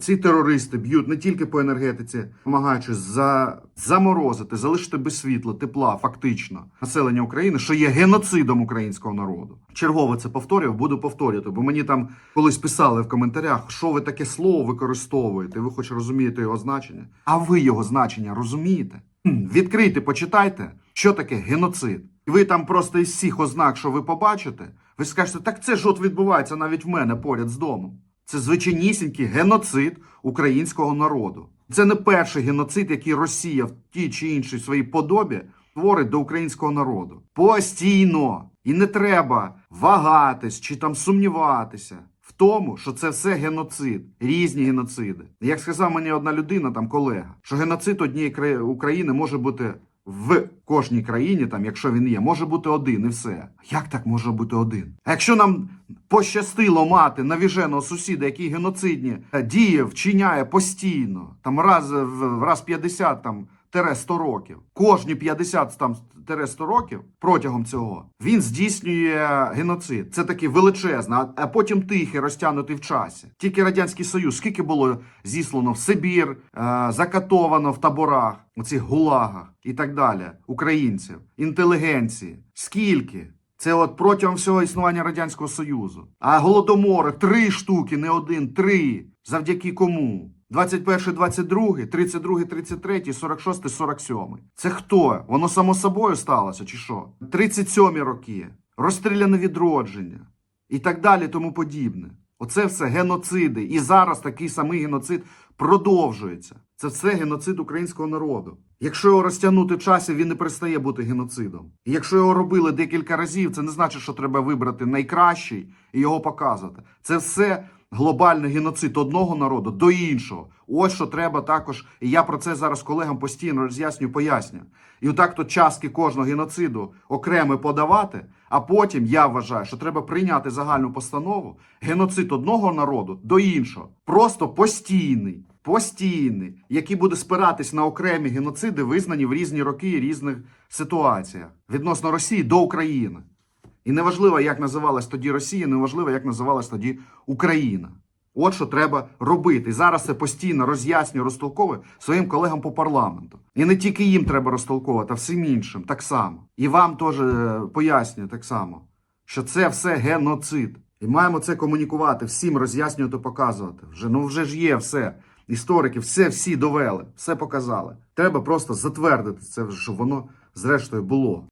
Ці терористи б'ють не тільки по енергетиці, намагаючись за заморозити, залишити без світла, тепла, фактично населення України, що є геноцидом українського народу. Чергово це повторював, буду повторювати, бо мені там колись писали в коментарях, що ви таке слово використовуєте. Ви хоч розумієте його значення? А ви його значення розумієте? Відкрийте, почитайте, що таке геноцид. І ви там просто із всіх ознак, що ви побачите, ви скажете, так це ж от відбувається навіть в мене поряд з домом. Це звичайнісінький геноцид українського народу. Це не перший геноцид, який Росія в тій чи іншій своїй подобі творить до українського народу. Постійно. І не треба вагатись чи там сумніватися в тому, що це все геноцид, різні геноциди. Як сказав мені одна людина, там колега, що геноцид однієї кра- України може бути в кожній країні, там, якщо він є, може бути один і все. Як так може бути один? А якщо нам пощастило мати навіженого сусіда, який геноцидні е, дії вчиняє постійно, там раз в раз 50 там. Тере 100 років. Кожні 50 там тере 100 років протягом цього він здійснює геноцид. Це такий величезний, а, а потім тихий, розтягнутий в часі. Тільки радянський союз, скільки було зіслано в Сибір, е, закатовано в таборах, у цих гулагах і так далі, українців, інтелігенції. Скільки? Це от протягом всього існування Радянського Союзу. А голодомори три штуки, не один, три. Завдяки кому? 21, 22, 32, 33, 46, 47. Це хто? Воно само собою сталося, чи що? 37 роки, розстріляне відродження і так далі, тому подібне. Оце все геноциди. І зараз такий самий геноцид продовжується. Це все геноцид українського народу. Якщо його розтягнути в часі, він не перестає бути геноцидом. І якщо його робили декілька разів, це не значить, що треба вибрати найкращий і його показувати. Це все глобальний геноцид одного народу до іншого. Ось що треба також. І я про це зараз колегам постійно роз'яснюю, пояснюю. І отак то частки кожного геноциду окремо подавати. А потім я вважаю, що треба прийняти загальну постанову геноцид одного народу до іншого. Просто постійний. Постійний, який буде спиратись на окремі геноциди, визнані в різні роки і різних ситуаціях відносно Росії до України. І неважливо, як називалась тоді Росія, неважливо, як називалась тоді Україна. От що треба робити. І зараз це постійно роз'яснюю, розтолковую своїм колегам по парламенту. І не тільки їм треба розтолковувати, а всім іншим так само. І вам теж е, пояснюю так само, що це все геноцид. І маємо це комунікувати, всім роз'яснювати, показувати. Вже ну вже ж є все. Історики, все всі довели, все показали. Треба просто затвердити це, щоб воно зрештою було.